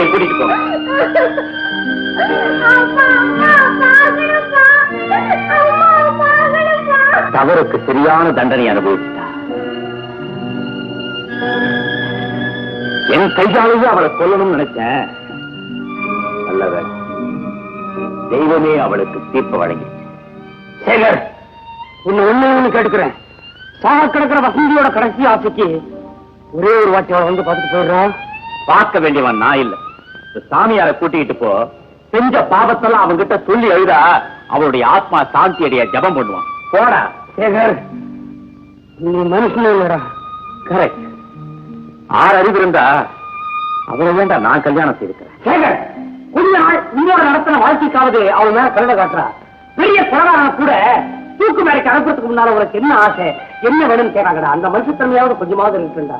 தம்பியை கூட்டிட்டு போங்க. தவறுக்கு சரியான தண்டனை அனுபவிச்சிட்டா என் கையாலேயே அவளை கொல்லணும்னு நினைச்சேன். நல்லவன் தெய்வமே அவளுக்கு தீர்ப்பு வழங்கி சேகர் இன்னும் ஒண்ணு கேட்டுக்கிறேன். சாக கிடக்கிற வசந்தியோட கடைசி ஆசைக்கு ஒரே ஒரு வாட்டி அவளை வந்து பார்த்துட்டு போயிடுறோம். பார்க்க வேண்டியவன் நான் இல்லை. சாமியாரை கூட்டிக்கிட்டு போ. செஞ்ச பாவத்தெல்லாம் அவன்கிட்ட சொல்லி எழுதா. அவளுடைய ஆத்மா சாந்தி அடைய ஜபம் பண்ணுவான். போடா. சேகர் நீ மனுஷனே கரெக்ட் ஆறு அறிவு இருந்தா அவளை வேண்டாம் நான் கல்யாணம் செய்திருக்கிறேன் சேகர் கொஞ்ச நாள் உங்களோட நடத்தின வாழ்க்கைக்காவது அவள் மேல கருணை காட்டுறா. பெரிய கொலகாரன் கூட தூக்கு மேடைக்கு அனுப்புறதுக்கு முன்னால உனக்கு என்ன ஆசை? என்ன வேணும்னு கேட்காங்கடா அந்த மனுஷத்தன்மையாவது கொஞ்சமாவது இருக்குண்டா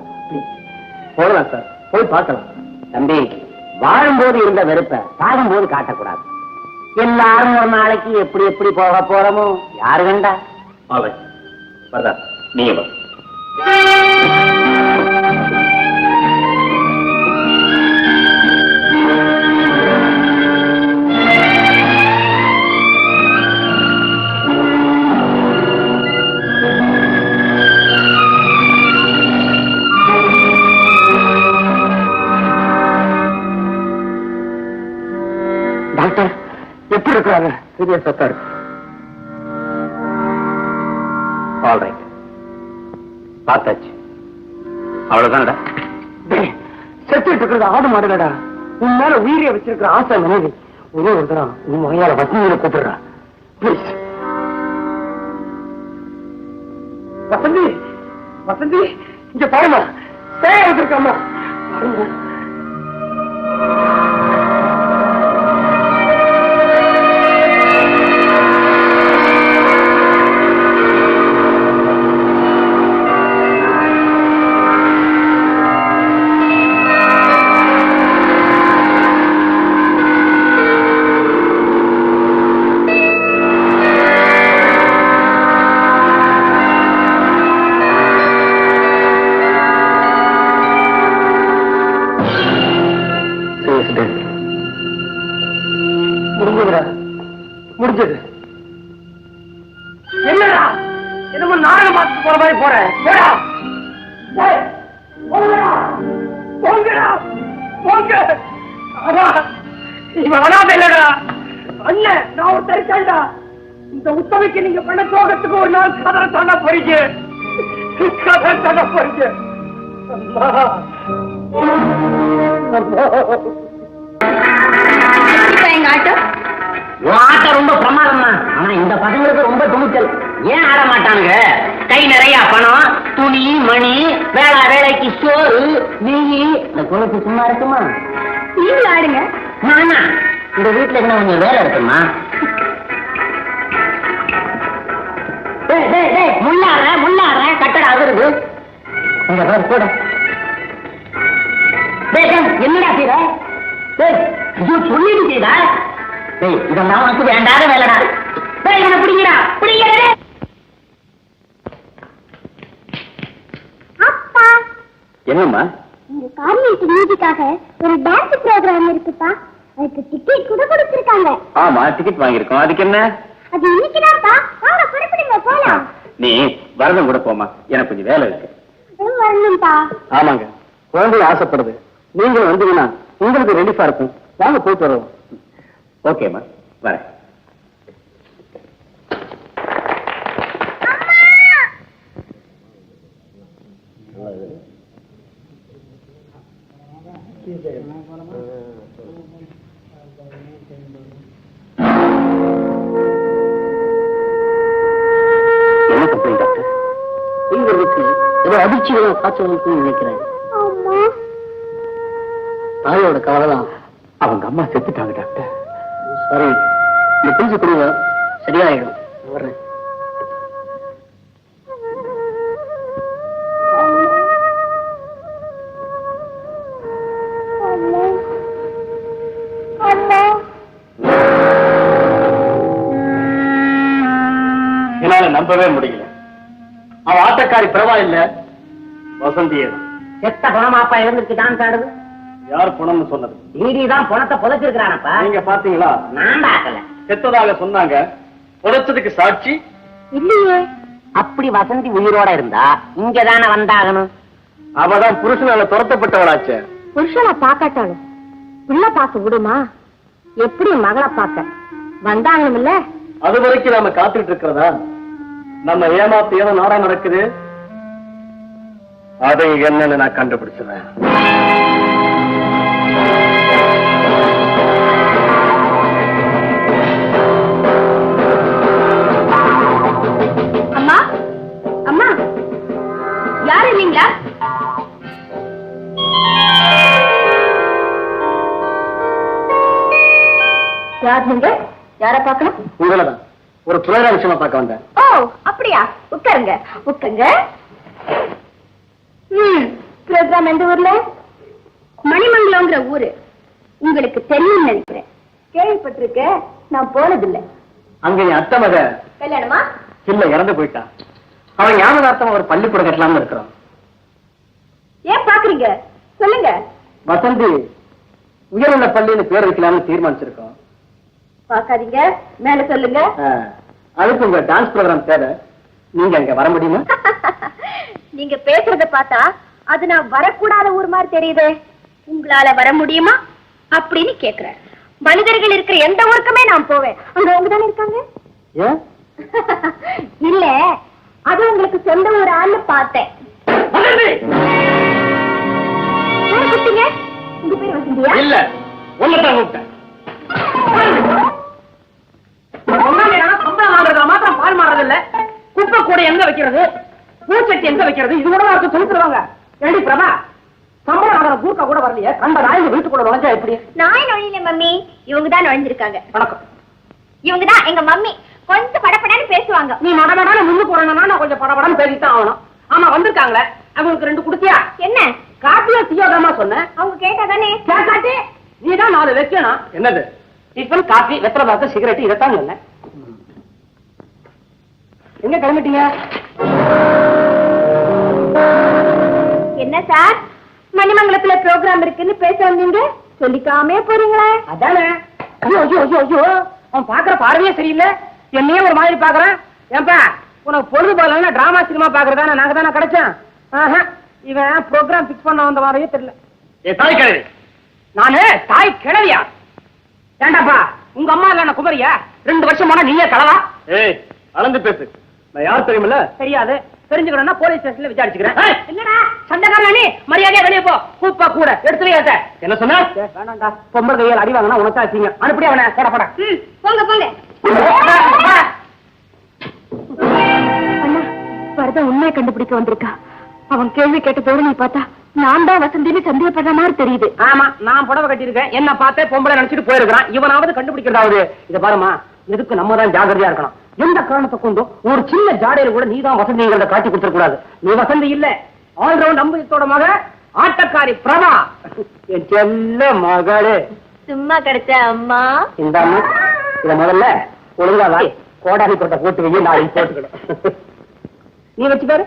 போகலாம் சார் போய் பார்க்கலாம். தம்பி வாழும்போது இருந்த வெறுப்ப சாகும்போது காட்டக்கூடாது. எல்லாரும் ஒரு நாளைக்கு எப்படி எப்படி போக போறோமோ யாரு கண்டா? நீ நீங்க எப்படி இருக்கிறாங்க சீரியஸா இருக்கு. ஆல்ரைட் பார்த்தாச்சு. அவ்வளவுதானடா? செத்துட்டு இருக்கிறது ஆடு மாடுலடா உன் மேல உயிரிய வச்சிருக்கிற ஆசை மனைவி ஒரே ஒரு தரம் உன் மகையால வசந்தியில கூப்பிடுறா. பிளீஸ் வசந்தி வசந்தி இங்க பாருமா. பேர் வந்திருக்காமா பாருங்க முடிஞ்சது. என்னடா? என்னமோ நாடகம் பார்த்துட்டு போற மாதிரி போற. போடா போங்கடா. போங்க. இவன் இல்லடா. அண்ணன் நான் ஒரு இந்த உத்தமைக்கு நீங்க பண்ண சோகத்துக்கு ஒரு நாள் கதை சொன்ன போறீங்க. கதை போறீங்க. எங்க ஆட்டம் ரொம்ப பிரமாதம் தான் ஆனா இந்த பசங்களுக்கு ரொம்ப துணிச்சல். ஏன் ஆட மாட்டானுங்க? கை நிறைய பணம் துணி மணி வேளா வேலைக்கு சோறு நெய் இந்த குழந்தை சும்மா இருக்குமா? நீங்களும் ஆடுங்க. நானா இந்த வீட்டுல என்ன கொஞ்சம் வேலை இருக்குமா? முள்ளாடுற முள்ளாடுற கட்டட அதிருது இங்க பாரு கூட என்னடா ஐயோ சொல்லிட்டு டேய் இதெல்லாம் உனக்கு வேண்டாத வேலைடா. பிடிங்கடா. அப்பா. என்னம்மா? இந்த கார்மிக்கு மீதிக்காக ஒரு டான்ஸ் ப்ரோக்ராம் இருக்குப்பா. அதுக்கு டிக்கெட் கூட கொடுத்திருக்காங்க. ஆமா டிக்கெட் வாங்கியிருக்கோம். அதுக்கு என்ன? அது இன்னைக்குதான்ப்பா. வாங்க புறப்படுங்க போலாம். நீ வரதும் கூட போமா எனக்கு கொஞ்சம் வேலை இருக்கு. அதுவும் வரணும்பா ஆமாங்க. குழந்தை ஆசைப்படுது. நீங்களும் வந்தீங்கன்னா உங்களுக்கு ரெடிஃபா இருக்கும். வாங்க போயிட்டு வருவோம். ஓகேம்மா வரேன் அதிர்ச்சிகளும் காய்ச்சல் இருக்குன்னு நினைக்கிறேன். அம்மா தாயோட கவலை தான் அவங்க அம்மா செத்துட்டாங்க டாக்டர். சரி இந்த பிரிஞ்சு கொடுங்க. சரியாயிடும். வர்றேன். என்னால நம்பவே முடியல. அவன் ஆட்டக்காரி பரவாயில்ல வசந்தியே. தான் எத்த பணமாப்பா இறந்துருக்கு டான்ஸ் ஆடுது யார் பணம்னு சொன்னது? டிடி தான் பணத்தை புதைச்சிருக்கிறானப்பா. நீங்க பாத்தீங்களா நான் பார்க்கல. செத்ததாக சொன்னாங்க. புதைச்சதுக்கு சாட்சி? இல்லையே. அப்படி வசந்தி உயிரோட இருந்தா இங்க தானே வந்தாகணும். அவதான் புருஷனால துரத்தப்பட்டவளாச்சே. புருஷனை பாக்காட்டாலும் உள்ள பார்க்க விடுமா? எப்படி மகளை பார்க்க? வந்தாங்கணும் இல்ல? அது வரைக்கும் நாம காத்துட்டு இருக்கிறதா? நம்ம ஏமாத்து ஏதோ நாடா நடக்குது? அதை என்னன்னு நான் கண்டுபிடிச்சிடுறேன். யாரு இல்லீங்களா? யார் நீங்க? யார பார்க்கணும்? உங்களதான் ஒரு துறையில விஷயமா பார்க்க வந்தேன். ஓ அப்படியா? உட்காருங்க உட்காருங்க. ம் ப்ரோக்ராம் எந்த ஊர்ல? மணிமங்கலங்கிற ஊரு. உங்களுக்கு தெரியும் நினைக்கிறேன். கேள்விப்பட்டிருக்க நான் போனதில்லை. அங்க என் அத்தை மக கல்யாணமா? இல்ல இறந்து போயிட்டான் அவன் ஞாபகார்த்தமா ஒரு பள்ளிக்கூடம் கட்டலாம்னு இருக்கிறோம் ஏன் பாக்குறீங்க சொல்லுங்க. வசந்தி உயர்நிலை பள்ளின்னு பேர் வைக்கலாம்னு தீர்மானிச்சிருக்கோம் பாக்காதீங்க மேல சொல்லுங்க. அதுக்கு உங்க டான்ஸ் ப்ரோக்ராம் தேவை. நீங்க அங்க வர முடியுமா? நீங்க பேசுறத பார்த்தா அது நான் வரக்கூடாத ஊர் மாதிரி தெரியுதே. உங்களால வர முடியுமா? அப்படின்னு கேக்குறேன் மனிதர்கள் இருக்கிற எந்த ஊருக்குமே நான் போவேன். அங்க அவங்க தானே இருக்காங்க? இல்ல. அது உங்களுக்கு சொந்த ஊர் ஆளு பார்த்தேன் உங்க பேர் வசந்தியா? இல்ல கூப்பிட்டேன். மாத்திரம் பால் மாறது இல்ல குப்பை கூட எங்க வைக்கிறது? பூச்சட்டி எங்க வைக்கிறது? இது கூட அவருக்கு சொல்லி தருவாங்க. ஏடி பிரபா சம்பளம் வாங்குற கூர்க்கா கூட வரலையே. கண்ட நாய்க்கு வீட்டுக்குள்ள நுழைஞ்சா எப்படி? நான் நுழையில மம்மி. இவங்க தான் நுழைஞ்சிருக்காங்க. வணக்கம். இவங்க தான் எங்க மம்மி. கொஞ்சம் படப்படன்னு பேசுவாங்க. நீ மடமடான முன்னுக்கு வரணும்னா நான் கொஞ்சம் படபடன்னு பேசித்தான் ஆகணும். ஆமா வந்திருக்காங்களே. அவங்களுக்கு ரெண்டு குடுத்தியா? என்ன? காப்பியா தீயோதாமா சொன்னேன் அவங்க கேட்டா தானே கேட்டாச்சு நீ தான் நாலு வைக்கணும். என்னது? டிஃபன் காபி வெத்தலை பாக்கு சிகரெட் இதைத்தான் சொன்னேன். எங்க கிளம்பிட்டீங்க? என்ன சார்? மணிமங்கலத்துல ப்ரோக்ராம் இருக்குன்னு பேச வந்தீங்க. சொல்லிக்காமே போறீங்களே. அதானே. ஐயோ ஐயோ ஐயோ ஐயோ. அவன் பாக்குற பார்வையே சரியில்லை. என்னையே ஒரு மாதிரி பாக்குறான் ஏன்பா உனக்கு பொழுது போகலன்னா டிராமா சினிமா பாக்குறதானே நாங்க தானே கிடைச்சோம். இவன் ப்ரோக்ராம் பிக்ஸ் பண்ண வந்த மாதிரியே தெரியல. ஏ தாய் கிழவி. நானு தாய் கிழவியா? ஏண்டாப்பா உங்க அம்மா இல்ல குமரியா? ரெண்டு வருஷம் போனா நீயே கலவா? ஏய் அளந்து பேசு. நான் யார் தெரியுமில்ல? தெரியாது. தெரிஞ்சுக்கணும்னா போலீஸ் ஸ்டேஷன்ல விசாரிச்சுக்கிறேன். ஏய், என்னடா? சண்டைக்காரன் நீ மரியாதையா வெளியே போ. கூப்பா கூட. எடுத்துலையாத்த என்ன சொன்ன? வேணாம்டா. பொம்பளை கையால் அடி வாங்கினா உனக்கா வச்சீங்க அனுப்படி அவனை போட. ம் போங்க போங்க. வரத உண்மையை கண்டுபிடிக்க வந்திருக்கா. அவன் கேள்வி கேட்ட தோரணை பார்த்தா நான் தான் வசந்தின்னு சந்தேகப்படுற மாதிரி தெரியுது. ஆமா நான் புடவை கட்டியிருக்கேன். என்ன பார்த்தே பொம்பளை நினைச்சிட்டு போயிருக்கிறான். இவனாவது கண்டுபிடிக்கிறதாவது. இத பாருமா எதுக்கு நம்ம தான் ஜாகிரதையா இருக்கணும்? எந்த காரணத்தை கொண்டும் ஒரு சின்ன ஜாடையில கூட நீ தான் வசந்திங்கிறத காட்டி கொடுத்துட கூடாது நீ வசந்தி இல்ல. ஆல்ரவுண்ட் அம்புத்தோட மக ஆட்டக்காரி பிரபா. என் செல்ல மகளே. சும்மா கிடைச்ச அம்மா. இந்த அம்மா இத முதல்ல ஒழுங்கா வாய் கோடாரி கொட்டை போட்டு வையும் நாளைக்கு போட்டுக்கணும். நீ வச்சு பாரு